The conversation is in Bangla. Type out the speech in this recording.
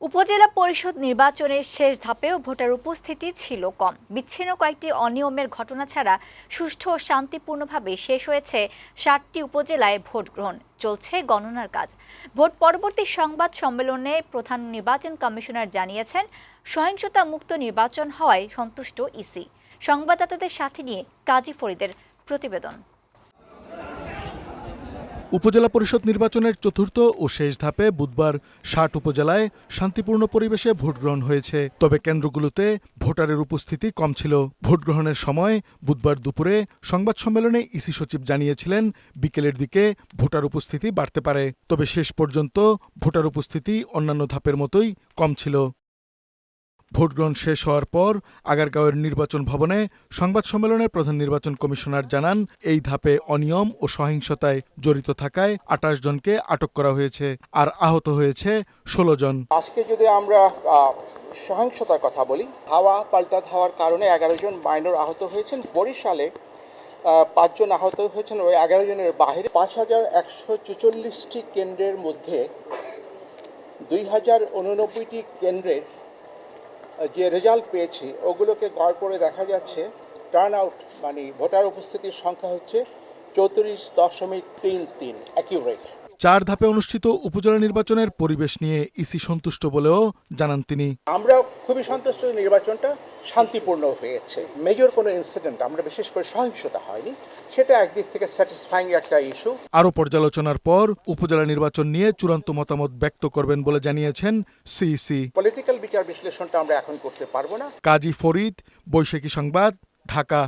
উপজেলা পরিষদ নির্বাচনের শেষ ধাপেও ভোটার উপস্থিতি ছিল কম। বিচ্ছিন্ন কয়েকটি অনিয়মের ঘটনা ছাড়া সুষ্ঠু ও শান্তিপূর্ণভাবে শেষ হয়েছে ষাটটি উপজেলায় ভোট গ্রহণ। চলছে গণনার কাজ। ভোট পরবর্তী সংবাদ সম্মেলনে প্রধান নির্বাচন কমিশনার জানিয়েছেন সহিংসতা মুক্ত নির্বাচন হওয়ায় সন্তুষ্ট ইসি। সংবাদদাতাদের সাথে নিয়ে কাজী ফরিদের প্রতিবেদন। উপজেলা পরিষদ নির্বাচনের চতুর্থ ও শেষ ধাপে বুধবার ষাট উপজেলায় শান্তিপূর্ণ পরিবেশে ভোট গ্রহণ হয়েছে। তবে কেন্দ্রগুলোতে ভোটারের উপস্থিতি কম ছিল। ভোট গ্রহণের সময় বুধবার দুপুরে সংবাদ সম্মেলনে ইসি সচিব জানিয়েছিলেন, বিকেলের দিকে ভোটার উপস্থিতি বাড়তে পারে। তবে শেষ পর্যন্ত ভোটার উপস্থিতি অন্যান্য ধাপের মতোই কম ছিল। ভোট গ্রহণ শেষ হওয়ার পর আগারগাঁওয়ের নির্বাচন ভবনে সংবাদ সম্মেলনে প্রধান নির্বাচন কমিশনার জানান, এই ধাপে অনিয়ম ও সহিংসতায় জড়িত থাকায় আটাশ জনকে আটক করা হয়েছে আর আহত হয়েছে ষোলো জন। আজকে যদি আমরা সহিংসতার কথা বলি, হাওয়া পাল্টা হওয়ার কারণে এগারো জন মাইনর আহত হয়েছেন। বরিশালে পাঁচজন আহত হয়েছেন ওই এগারো জনের বাইরে পাঁচ হাজার একশো চুচল্লিশটি কেন্দ্রের মধ্যে দুই হাজার উননব্বইটি কেন্দ্রের যে রেজাল্ট পেয়েছি, ওগুলোকে গড় করে দেখা যাচ্ছে টার্ন আউট মানে ভোটার উপস্থিতির সংখ্যা হচ্ছে চৌত্রিশ দশমিক তিন তিন অ্যাকিউরেট চার ধাপে অনুষ্ঠিত উপজেলা নির্বাচনের পরিবেশ নিয়ে ইসি সন্তুষ্ট বলেও জানান তিনি। আমরা খুবই সন্তুষ্ট নির্বাচনটা শান্তিপূর্ণ হয়েছে। মেজর কোনো ইনসিডেন্ট আমরা বিশেষ করে সহিংসতা হয়নি সেটা একদিক থেকে স্যাটিসফাইং একটা ইস্যু আরও পর্যালোচনার পর উপজেলা নির্বাচন নিয়ে চূড়ান্ত মতামত ব্যক্ত করবেন বলে জানিয়েছেন সিইসি। পলিটিক্যাল বিচার বিশ্লেষণটা আমরা এখন করতে পারব না। কাজী ফরিদ বৈশাখী সংবাদ ঢাকা।